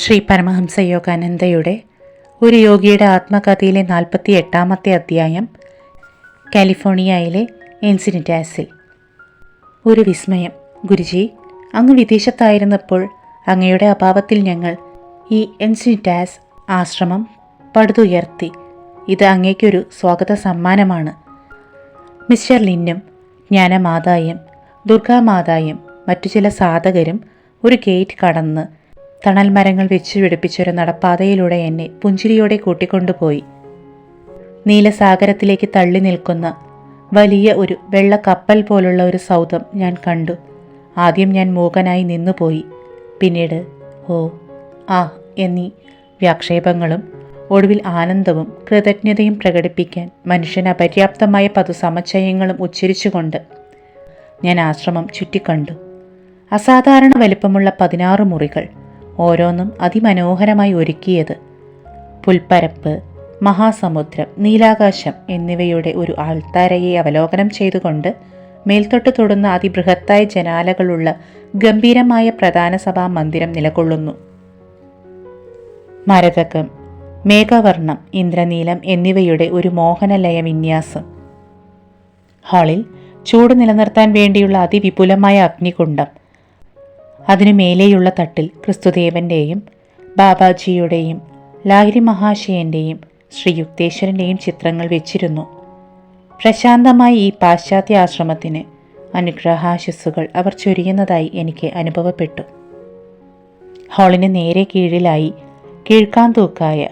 ശ്രീ പരമഹംസ യോഗാനന്ദയുടെ ഒരു യോഗിയുടെ ആത്മകഥയിലെ നാൽപ്പത്തി എട്ടാമത്തെ അധ്യായം കാലിഫോർണിയയിലെ എൻസിനിറ്റാസിൽ. ഒരു വിസ്മയം. ഗുരുജി അങ്ങ് വിദേശത്തായിരുന്നപ്പോൾ അങ്ങയുടെ അഭാവത്തിൽ ഞങ്ങൾ ഈ എൻസിനിറ്റാസ് ആശ്രമം പടുതുയർത്തി. ഇത് അങ്ങേക്കൊരു സ്വാഗത സമ്മാനമാണ്. മിസ്റ്റർ ലിന്നും ജ്ഞാനമാതായും ദുർഗാമാതായും മറ്റു ചില സാധകരും ഒരു ഗേറ്റ് കടന്ന് തണൽ മരങ്ങൾ വെച്ചു പിടിപ്പിച്ചൊരു നടപ്പാതയിലൂടെ എന്നെ പുഞ്ചിരിയോടെ കൂട്ടിക്കൊണ്ടുപോയി. നീലസാഗരത്തിലേക്ക് തള്ളി നിൽക്കുന്ന വലിയ ഒരു വെള്ള കപ്പൽ പോലുള്ള ഒരു സൗധം ഞാൻ കണ്ടു. ആദ്യം ഞാൻ മൂകനായി നിന്നുപോയി. പിന്നീട് ഓ ആ എന്നീ വ്യാക്ഷേപങ്ങളും ഒടുവിൽ ആനന്ദവും കൃതജ്ഞതയും പ്രകടിപ്പിക്കാൻ മനുഷ്യന് അപര്യാപ്തമായ പതുസമച്ചയങ്ങളും ഉച്ചരിച്ചുകൊണ്ട് ഞാൻ ആശ്രമം ചുറ്റിക്കണ്ടു. അസാധാരണ വലിപ്പമുള്ള പതിനാറ് മുറികൾ ഓരോന്നും അതിമനോഹരമായി ഒരുക്കിയത്. പുൽപ്പരപ്പ് മഹാസമുദ്രം നീലാകാശം എന്നിവയുടെ ഒരു ആൾത്താരയെ അവലോകനം ചെയ്തുകൊണ്ട് മേൽത്തൊട്ട് തൊടുന്ന അതിബൃഹത്തായ ജനാലകളുള്ള ഗംഭീരമായ പ്രധാന സഭാ മന്ദിരം നിലകൊള്ളുന്നു. മരതകം മേഘവർണം ഇന്ദ്രനീലം എന്നിവയുടെ ഒരു മോഹനലയ വിന്യാസം. ഹാളിൽ ചൂട് നിലനിർത്താൻ വേണ്ടിയുള്ള അതിവിപുലമായ അഗ്നികുണ്ഡം അതിനു മേലെയുള്ള തട്ടിൽ ക്രിസ്തുദേവന്റെയും ബാബാജിയുടെയും ലാഹിരി മഹാശയന്റെയും ശ്രീ യുക്തേശ്വരന്റെയും ചിത്രങ്ങൾ വെച്ചിരുന്നു. പ്രശാന്തമായി ഈ പാശ്ചാത്യ ആശ്രമത്തിന് അനുഗ്രഹാശസ്സുകൾ അവർ ചൊരിയുന്നതായി എനിക്ക് അനുഭവപ്പെട്ടു. ഹാളിന് നേരെ കീഴിലായി കീഴ്ക്കാന്തൂക്കായ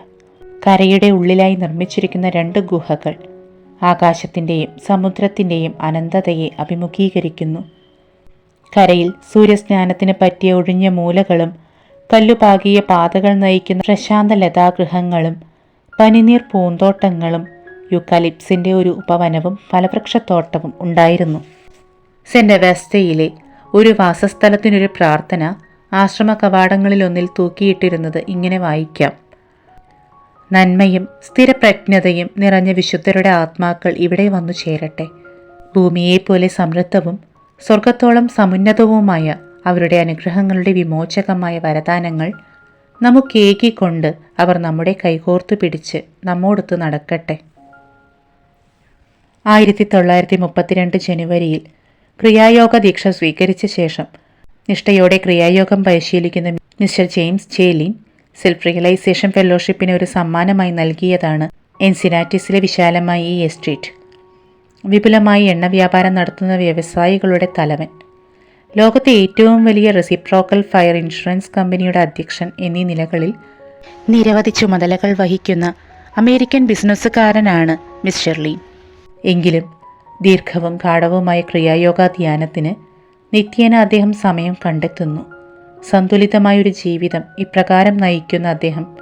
കരയുടെ ഉള്ളിലായി നിർമ്മിച്ചിരിക്കുന്ന രണ്ട് ഗുഹകൾ ആകാശത്തിന്റെയും സമുദ്രത്തിന്റെയും അനന്തതയെ അഭിമുഖീകരിക്കുന്നു. കരയിൽ സൂര്യസ്നാനത്തിന് പറ്റിയ ഒഴിഞ്ഞ മൂലകളും കല്ലുപാകിയ പാതകൾ നയിക്കുന്ന പ്രശാന്ത ലതാഗൃഹങ്ങളും പനിനീർ പൂന്തോട്ടങ്ങളും യുക്കാലിപ്സിന്റെ ഒരു ഉപവനവും ഫലവൃക്ഷത്തോട്ടവും ഉണ്ടായിരുന്നു. സെന്റ് അവസ്ഥയിലെ ഒരു വാസസ്ഥലത്തിനൊരു പ്രാർത്ഥന ആശ്രമ കവാടങ്ങളിലൊന്നിൽ തൂക്കിയിട്ടിരുന്നത് ഇങ്ങനെ വായിക്കാം. നന്മയും സ്ഥിരപ്രജ്ഞതയും നിറഞ്ഞ വിശുദ്ധരുടെ ആത്മാക്കൾ ഇവിടെ വന്നു ചേരട്ടെ. ഭൂമിയെപ്പോലെ സമൃദ്ധവും സ്വർഗത്തോളം സമുന്നതവുമായ അവരുടെ അനുഗ്രഹങ്ങളുടെ വിമോചകമായ വരദാനങ്ങൾ നമുക്കേകിക്കൊണ്ട് അവർ നമ്മുടെ കൈകോർത്തു പിടിച്ച് നമ്മോടൊത്ത് നടക്കട്ടെ. ആയിരത്തി തൊള്ളായിരത്തി മുപ്പത്തിരണ്ട് ജനുവരിയിൽ ക്രിയായോഗ ദീക്ഷ സ്വീകരിച്ച ശേഷം നിഷ്ഠയോടെ ക്രിയായോഗം പരിശീലിക്കുന്ന മിസ്റ്റർ ജെയിംസ് ചേലിൻ സെൽഫ് റിയലൈസേഷൻ ഫെലോഷിപ്പിന് ഒരു സമ്മാനമായി നൽകിയതാണ് എൻസിനാറ്റിസിലെ വിശാലമായ ഈ എസ്റ്റേറ്റ്. വിപുലമായി എണ്ണ വ്യാപാരം നടത്തുന്ന വ്യവസായികളുടെ തലവൻ. ലോകത്തെ ഏറ്റവും വലിയ റെസിപ്രോക്കൽ ഫയർ ഇൻഷുറൻസ് കമ്പനിയുടെ അധ്യക്ഷൻ എന്നീ നിലകളിൽ നിരവധി ചുമതലകൾ വഹിക്കുന്ന അമേരിക്കൻ ബിസിനസ്സുകാരനാണ് മിസ്റ്റർ ഷെർലി എങ്കിലും ദീർഘവും ഗാഠവുമായ ക്രിയായോഗ ധ്യാനത്തിന് നിത്യേന അദ്ദേഹം സമയം കണ്ടെത്തുന്നു. സന്തുലിതമായൊരു ജീവിതം ഇപ്രകാരം നയിക്കുന്ന അദ്ദേഹം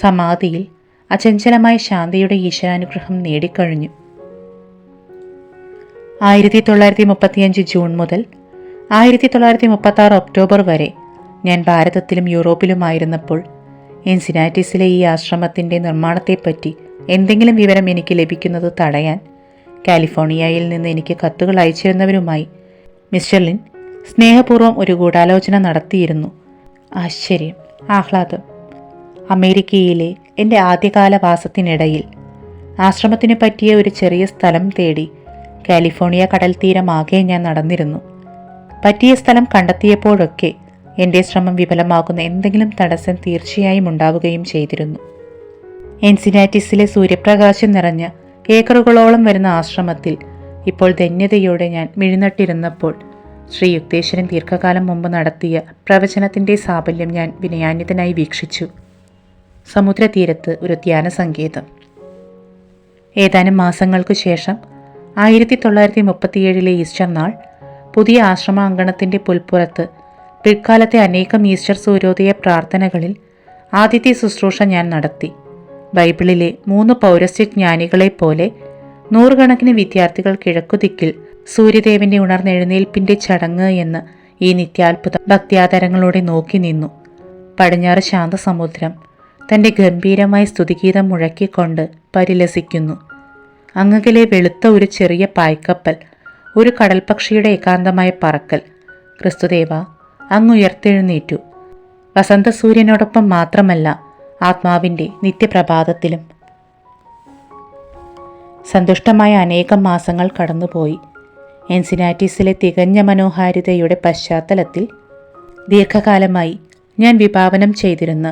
സമാധിയിൽ അചഞ്ചലമായ ശാന്തിയുടെ ഈശ്വരാനുഗ്രഹം നേടിക്കഴിഞ്ഞു. ആയിരത്തി തൊള്ളായിരത്തി മുപ്പത്തിയഞ്ച് ജൂൺ മുതൽ ആയിരത്തി തൊള്ളായിരത്തി മുപ്പത്തി ആറ് ഒക്ടോബർ വരെ ഞാൻ ഭാരതത്തിലും യൂറോപ്പിലുമായിരുന്നപ്പോൾ എൻസിനാറ്റിസിലെ ഈ ആശ്രമത്തിന്റെ നിർമ്മാണത്തെപ്പറ്റി എന്തെങ്കിലും വിവരം എനിക്ക് ലഭിക്കുന്നത് തടയാൻ കാലിഫോർണിയയിൽ നിന്ന് എനിക്ക് കത്തുകൾ അയച്ചിരുന്നവരുമായി മിസ്റ്റർ ലിൻ സ്നേഹപൂർവം ഒരു ഗൂഢാലോചന നടത്തിയിരുന്നു. ആശ്ചര്യം ആഹ്ലാദം. അമേരിക്കയിലെ എന്റെ ആദ്യകാല വാസത്തിനിടയിൽ ആശ്രമത്തിന് പറ്റിയ ഒരു ചെറിയ സ്ഥലം തേടി കാലിഫോർണിയ കടൽ തീരമാകെ ഞാൻ നടന്നിരുന്നു. പറ്റിയ സ്ഥലം കണ്ടെത്തിയപ്പോഴൊക്കെ എന്റെ ശ്രമം വിഫലമാകുന്ന എന്തെങ്കിലും തടസ്സം തീർച്ചയായും ഉണ്ടാവുകയും ചെയ്തിരുന്നു. എൻസിനാറ്റിസിലെ സൂര്യപ്രകാശം നിറഞ്ഞ ഏക്കറുകളോളം വരുന്ന ആശ്രമത്തിൽ ഇപ്പോൾ ധന്യതയോടെ ഞാൻ മിഴുന്നട്ടിരുന്നപ്പോൾ ശ്രീ യുക്തേശ്വരൻ ദീർഘകാലം മുമ്പ് നടത്തിയ പ്രവചനത്തിന്റെ സാഫല്യം ഞാൻ വിനയാന്യതനായി വീക്ഷിച്ചു. സമുദ്രതീരത്ത് ഒരു ധ്യാന സങ്കേതം ഏതാനും മാസങ്ങൾക്കു ശേഷം ആയിരത്തി തൊള്ളായിരത്തി മുപ്പത്തിയേഴിലെ ഈസ്റ്റർ നാൾ പുതിയ ആശ്രമാങ്കണത്തിന്റെ പുൽപ്പുറത്ത് പിൽക്കാലത്തെ അനേകം ഈസ്റ്റർ സൂര്യോദയ പ്രാർത്ഥനകളിൽ ആദ്യത്തെ ശുശ്രൂഷ ഞാൻ നടത്തി. ബൈബിളിലെ മൂന്ന് പൗരസ്ത്യ ജ്ഞാനികളെപ്പോലെ നൂറുകണക്കിന് വിദ്യാർത്ഥികൾ കിഴക്കുദിക്കിൽ സൂര്യദേവന്റെ ഉണർന്നെഴുന്നേൽപ്പിന്റെ ചടങ്ങ് എന്ന് ഈ നിത്യാത്ഭുത ഭക്തിയാതരങ്ങളോടെ നോക്കി നിന്നു. പടിഞ്ഞാറ് ശാന്തസമുദ്രം തന്റെ ഗംഭീരമായ സ്തുതിഗീതം മുഴക്കിക്കൊണ്ട് പരിലസിക്കുന്നു. അങ്ങകലെ വെളുത്ത ഒരു ചെറിയ പായ്ക്കപ്പൽ ഒരു കടൽപക്ഷിയുടെ ഏകാന്തമായ പറക്കൽ. ക്രിസ്തുദേവ അങ്ങ് ഉയർത്തെഴുന്നേറ്റു. വസന്തസൂര്യനോടൊപ്പം മാത്രമല്ല ആത്മാവിന്റെ നിത്യപ്രഭാതത്തിലും. സന്തുഷ്ടമായ അനേകം മാസങ്ങൾ കടന്നുപോയി. എൻസിനാറ്റിസിലെ തികഞ്ഞ മനോഹാരിതയുടെ പശ്ചാത്തലത്തിൽ ദീർഘകാലമായി ഞാൻ വിഭാവനം ചെയ്തിരുന്ന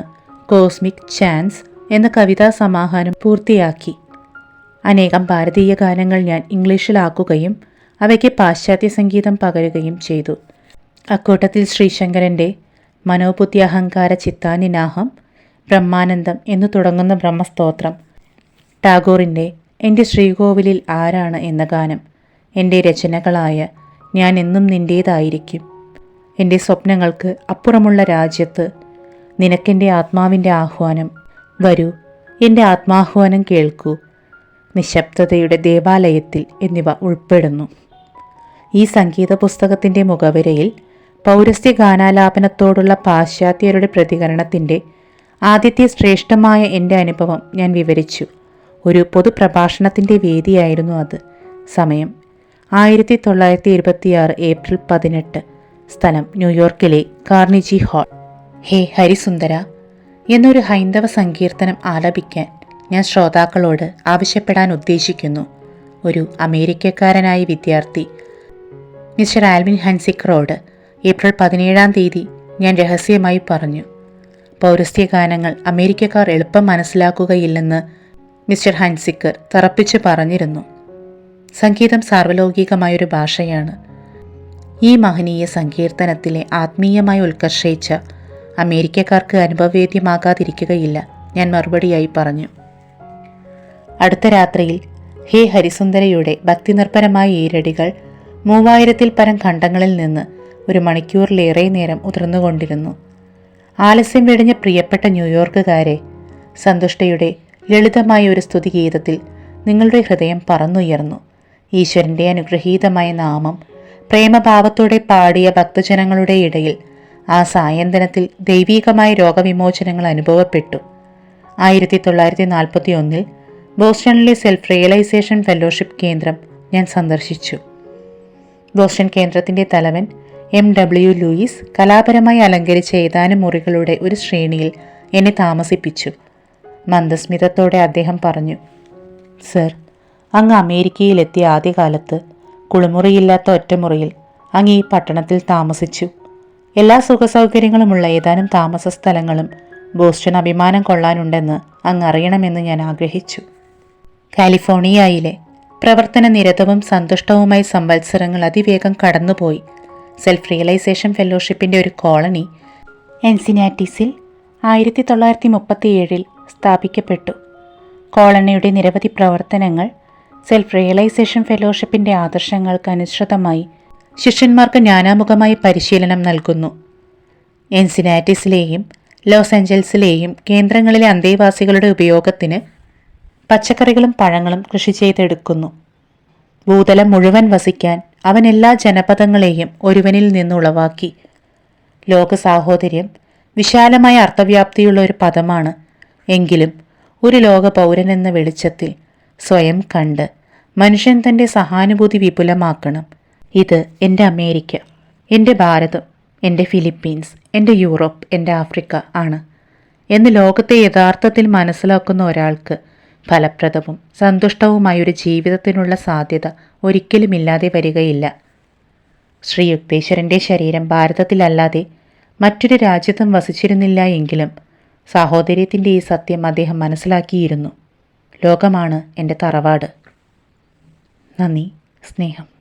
കോസ്മിക് ചാൻസ് എന്ന കവിതാ സമാഹാരം പൂർത്തിയാക്കി. അനേകം ഭാരതീയ ഗാനങ്ങൾ ഞാൻ ഇംഗ്ലീഷിലാക്കുകയും അവയ്ക്ക് പാശ്ചാത്യ സംഗീതം പകരുകയും ചെയ്തു. അക്കൂട്ടത്തിൽ ശ്രീശങ്കരന്റെ മനോബുദ്ധി അഹങ്കാര ചിത്താനിനാഹം ബ്രഹ്മാനന്ദം എന്നു തുടങ്ങുന്ന ബ്രഹ്മസ്തോത്രം ടാഗോറിന്റെ എന്റെ ശ്രീകോവിലിൽ ആരാണ് എന്ന ഗാനം എന്റെ രചനകളായ ഞാൻ എന്നും നിന്റേതായിരിക്കും എന്റെ സ്വപ്നങ്ങൾക്ക് അപ്പുറമുള്ള രാജ്യത്ത് നിനക്കെന്റെ ആത്മാവിന്റെ ആഹ്വാനം വരൂ എന്റെ ആത്മാഹ്വാനം കേൾക്കൂ. നിശബ്ദതയുടെ ദേവാലയത്തിൽ എന്നിവ ഉൾപ്പെടുന്നു. ഈ സംഗീത പുസ്തകത്തിന്റെ മുഖവരയിൽ പൗരസ്ത്യ ഗാനാലാപനത്തോടുള്ള പാശ്ചാത്യരുടെ പ്രതികരണത്തിന്റെ ആദ്യത്തെ ശ്രേഷ്ഠമായ എന്റെ അനുഭവം ഞാൻ വിവരിച്ചു. ഒരു പൊതുപ്രഭാഷണത്തിന്റെ വേദിയായിരുന്നു അത്. സമയം ആയിരത്തി തൊള്ളായിരത്തി ഇരുപത്തിയാറ് ഏപ്രിൽ പതിനെട്ട്. സ്ഥലം ന്യൂയോർക്കിലെ കാർണിജി ഹാൾ. ഹേ ഹരിസുന്ദര! എന്നൊരു ഹൈന്ദവ സങ്കീർത്തനം ആലപിക്കാൻ ഞാൻ ശ്രോതാക്കളോട് ആവശ്യപ്പെടാൻ ഉദ്ദേശിക്കുന്നു. ഒരു അമേരിക്കക്കാരനായ വിദ്യാർത്ഥി. മിസ്റ്റർ ആൽവിൻ ഹൻസിക്കറോട് ഏപ്രിൽ പതിനേഴാം തീയതി ഞാൻ രഹസ്യമായി പറഞ്ഞു. പൗരസ്ത്യ ഗാനങ്ങൾ അമേരിക്കക്കാർ എളുപ്പം മനസ്സിലാക്കുകയില്ലെന്ന് മിസ്റ്റർ ഹൻസിക്കർ തറപ്പിച്ച് പറഞ്ഞിരുന്നു. സംഗീതം സാർവലൗകികമായൊരു ഭാഷയാണ്. ഈ മഹനീയ സങ്കീർത്തനത്തിലെ ആത്മീയമായി ഉത്കർഷയിച്ച അമേരിക്കക്കാർക്ക് അനുഭവവേദ്യമാകാതിരിക്കുകയില്ല ഞാൻ മറുപടിയായി പറഞ്ഞു. അടുത്ത രാത്രിയിൽ ഹേ ഹരിസുന്ദരയുടെ ഭക്തിനിർഭരമായ ഈരടികൾ മൂവായിരത്തിൽ പരം ഖണ്ഡങ്ങളിൽ നിന്ന് ഒരു മണിക്കൂറിലേറെ നേരം ഉതിർന്നുകൊണ്ടിരുന്നു. ആലസ്യം വെടിഞ്ഞ പ്രിയപ്പെട്ട ന്യൂയോർക്കുകാരെ സന്തുഷ്ടയുടെ ലളിതമായ ഒരു സ്തുതിഗീതത്തിൽ നിങ്ങളുടെ ഹൃദയം പറന്നുയർന്നു. ഈശ്വരന്റെ അനുഗ്രഹീതമായ നാമം പ്രേമഭാവത്തോടെ പാടിയ ഭക്തജനങ്ങളുടെ ഇടയിൽ ആ സായന്തനത്തിൽ ദൈവീകമായ രോഗവിമോചനങ്ങൾ അനുഭവപ്പെട്ടു. ആയിരത്തി തൊള്ളായിരത്തി നാൽപ്പത്തി ഒന്നിൽ ബോസ്റ്റണിലെ സെൽഫ് റിയലൈസേഷൻ ഫെലോഷിപ്പ് കേന്ദ്രം ഞാൻ സന്ദർശിച്ചു. ബോസ്റ്റൺ കേന്ദ്രത്തിന്റെ തലവൻ എം ഡബ്ല്യു ലൂയിസ് കലാപരമായി അലങ്കരിച്ച ഏതാനും മുറികളുടെ ഒരു ശ്രേണിയിൽ എന്നെ താമസിപ്പിച്ചു. മന്ദസ്മിതത്തോടെ അദ്ദേഹം പറഞ്ഞു സർ അങ്ങ് അമേരിക്കയിലെത്തിയ ആദ്യകാലത്ത് കുളിമുറിയില്ലാത്ത ഒറ്റമുറിയിൽ അങ്ങ് ഈ പട്ടണത്തിൽ താമസിച്ചു. എല്ലാ സുഖസൗകര്യങ്ങളുമുള്ള ഏതാനും താമസ സ്ഥലങ്ങളും ബോസ്റ്റൺ അഭിമാനം കൊള്ളാനുണ്ടെന്ന് അങ്ങ് അറിയണമെന്ന് ഞാൻ ആഗ്രഹിച്ചു. കാലിഫോർണിയയിലെ പ്രവർത്തന നിരതവും സന്തുഷ്ടവുമായ സംവത്സരങ്ങൾ അതിവേഗം കടന്നുപോയി. സെൽഫ് റിയലൈസേഷൻ ഫെലോഷിപ്പിന്റെ ഒരു കോളനി എൻസിനാറ്റിസിൽ ആയിരത്തി തൊള്ളായിരത്തി മുപ്പത്തിയേഴിൽ സ്ഥാപിക്കപ്പെട്ടു. കോളനിയുടെ നിരവധി പ്രവർത്തനങ്ങൾ സെൽഫ് റിയലൈസേഷൻ ഫെലോഷിപ്പിന്റെ ആദർശങ്ങൾക്ക് അനുസൃതമായി ശിഷ്യന്മാർക്ക് ജ്ഞാനാമുഖമായി പരിശീലനം നൽകുന്നു. എൻസിനാറ്റിസിലെയും ലോസ് ഏഞ്ചൽസിലെയും കേന്ദ്രങ്ങളിലെ അന്തേവാസികളുടെ ഉപയോഗത്തിന് പച്ചക്കറികളും പഴങ്ങളും കൃഷി ചെയ്തെടുക്കുന്നു. ഭൂതലം മുഴുവൻ വസിക്കാൻ അവൻ എല്ലാ ജനപദങ്ങളെയും ഒരുവനിൽ നിന്നുളവാക്കി ലോക സാഹോദര്യം വിശാലമായ അർത്ഥവ്യാപ്തിയുള്ള ഒരു പദമാണ്. എങ്കിലും ഒരു ലോക പൗരൻ എന്ന വെളിച്ചത്തിൽ സ്വയം കണ്ട് മനുഷ്യൻ തന്റെ സഹാനുഭൂതി വിപുലമാക്കണം. ഇത് എന്റെ അമേരിക്ക എന്റെ ഭാരതം എന്റെ ഫിലിപ്പീൻസ് എന്റെ യൂറോപ്പ് എന്റെ ആഫ്രിക്ക ആണ്. എന്ന് ലോകത്തെ യഥാർത്ഥത്തിൽ മനസ്സിലാക്കുന്ന ഒരാൾക്ക് ഫലപ്രദവും സന്തുഷ്ടവുമായ ഒരു ജീവിതത്തിനുള്ള സാധ്യത ഒരിക്കലും ഇല്ലാതെ വരികയില്ല. ശ്രീ യുക്തേശ്വരന്റെ ശരീരം ഭാരതത്തിലല്ലാതെ മറ്റൊരു രാജ്യത്തും വസിച്ചിരുന്നില്ല എങ്കിലും സാഹോദര്യത്തിന്റെ ഈ സത്യം അദ്ദേഹം മനസ്സിലാക്കിയിരുന്നു. ലോകമാണ് എന്റെ തറവാട്. നന്ദി സ്നേഹം.